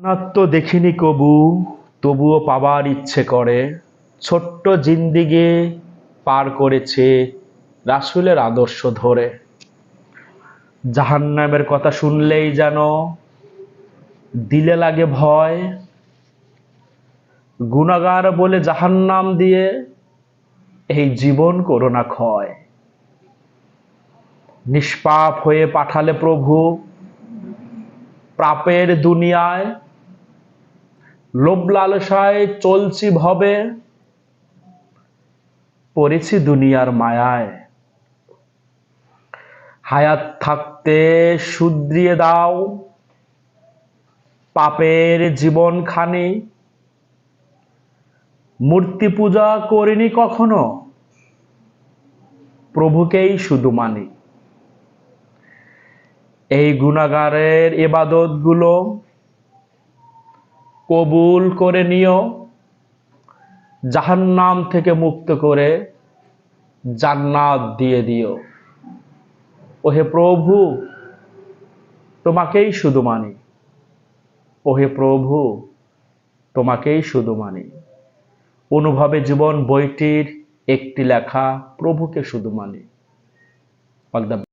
জান্নাত দেখিনি কবু, তবুও পাবার ইচ্ছে করে। ছোট্ট জিন্দিগে পার করেছে রাসূলের আদর্শ ধরে। জাহান্নামের কথা শুনলেই যেন দিলে লাগে ভয়। গুনাগার বলে জাহান্নাম দিয়ে এই জীবন করোনা ক্ষয়। নিষ্পাপ হয়ে পাঠালে প্রভু প্রাপের দুনিয়ায় লোভ লালসায় চলছি ভবে, পড়েছি দুনিয়ার মায়ায়। হায়াত থাকতে শুধরিয়ে দাও, পাপের জীবনখানি। মূর্তি পূজা করিনি কখনো, প্রভুকেই শুধু মানি। এই গুণাগারের এবাদতগুলো কবুল করে নিও, জাহান্নাম থেকে মুক্ত করে জান্নাত দিয়ে দিও। ওহে প্রভু, তোমাকেই শুধু মানি। ওহে প্রভু, তোমাকেই শুধু মানি। অনুভবে জীবন বইটির একটি লেখা, প্রভুকে শুধু মানি।